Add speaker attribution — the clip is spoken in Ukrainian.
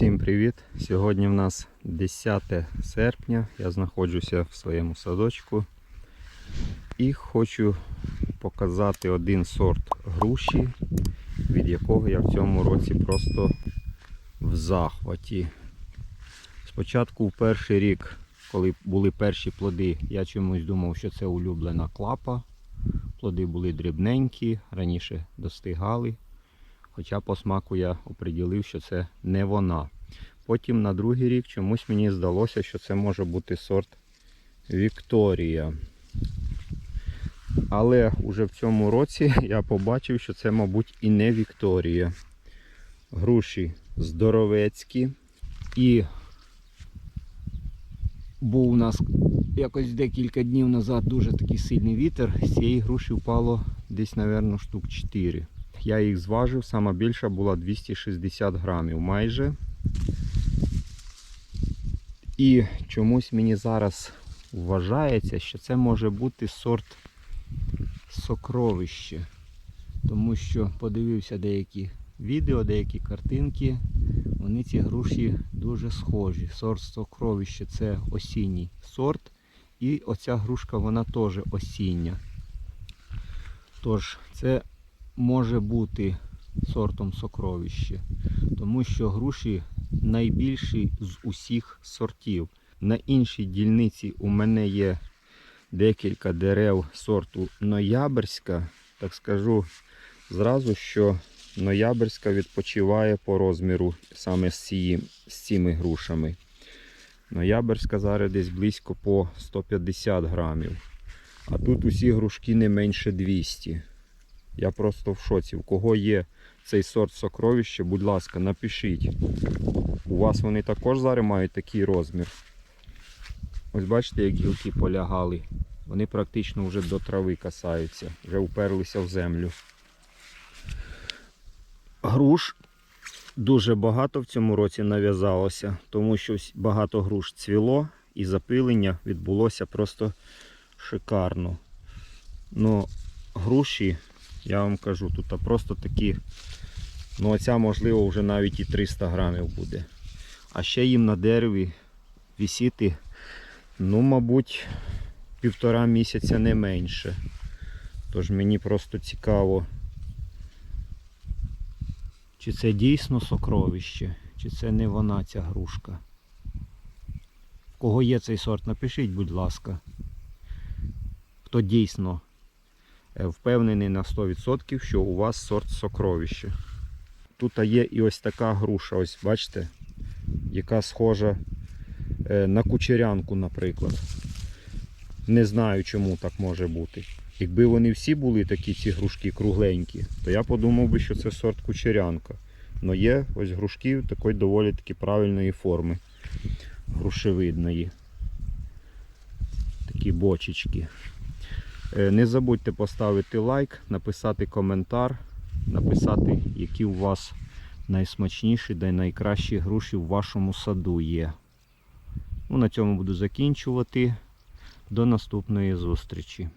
Speaker 1: Всім привіт! Сьогодні в нас 10 серпня. Я знаходжуся в своєму садочку і хочу показати один сорт груші, від якого я в цьому році просто в захваті. Спочатку в перший рік, коли були перші плоди, я чомусь думав, що це улюблена клапа. Плоди були дрібненькі, раніше достигали. Хоча по смаку я оприділив, що це не вона. Потім на другий рік чомусь мені здалося, що це може бути сорт Вікторія. Але уже в цьому році я побачив, що це, мабуть, і не Вікторія. Груші здоровецькі. І був у нас якось декілька днів назад дуже такий сильний вітер. З цієї груші впало десь, мабуть, штук 4. Я їх зважив, сама більша була 260 грамів майже. І чомусь мені зараз вважається, що це може бути сорт сокровище. Тому що подивився деякі відео, деякі картинки. Вони ці груші дуже схожі. Сорт сокровище це осінній сорт. І оця грушка вона теж осіння. Тож, це може бути сортом сокровище, тому що груші найбільші з усіх сортів. На іншій дільниці у мене є декілька дерев сорту ноябрьська. Так скажу зразу, що ноябрьська відпочиває по розміру саме з, цієї, з цими грушами. Ноябрьська зараз десь близько по 150 грамів. А тут усі грушки не менше 200. Я просто в шоці. У кого є цей сорт сокровища, будь ласка, напишіть. У вас вони також зараз мають такий розмір. Ось бачите, як гілки полягали. Вони практично вже до трави касаються, вже уперлися в землю. Груш дуже багато в цьому році нав'язалося, тому що багато груш цвіло і запилення відбулося просто шикарно. Ну, груші я вам кажу, тут просто такі, ну оця можливо вже навіть і 300 грамів буде. А ще їм на дереві висіти, ну, мабуть, півтора місяця не менше. Тож мені просто цікаво, чи це дійсно сокровище, чи це не вона ця грушка. В кого є цей сорт, напишіть, будь ласка. Хто дійсно впевнений на 100%, що у вас сорт сокровище. Тут є і ось така груша, ось бачите, яка схожа е, на кучерянку, наприклад. Не знаю, чому так може бути. Якби вони всі були такі, ці грушки кругленькі, то я подумав би, що це сорт кучерянка. Но є ось грушки такої доволі таки правильної форми. Грушевидної. Такі бочечки. Е, Не забудьте поставити лайк, написати коментар, написати, які у вас найсмачніші та найкращі груші в вашому саду є. Ну, на цьому буду закінчувати. До наступної зустрічі.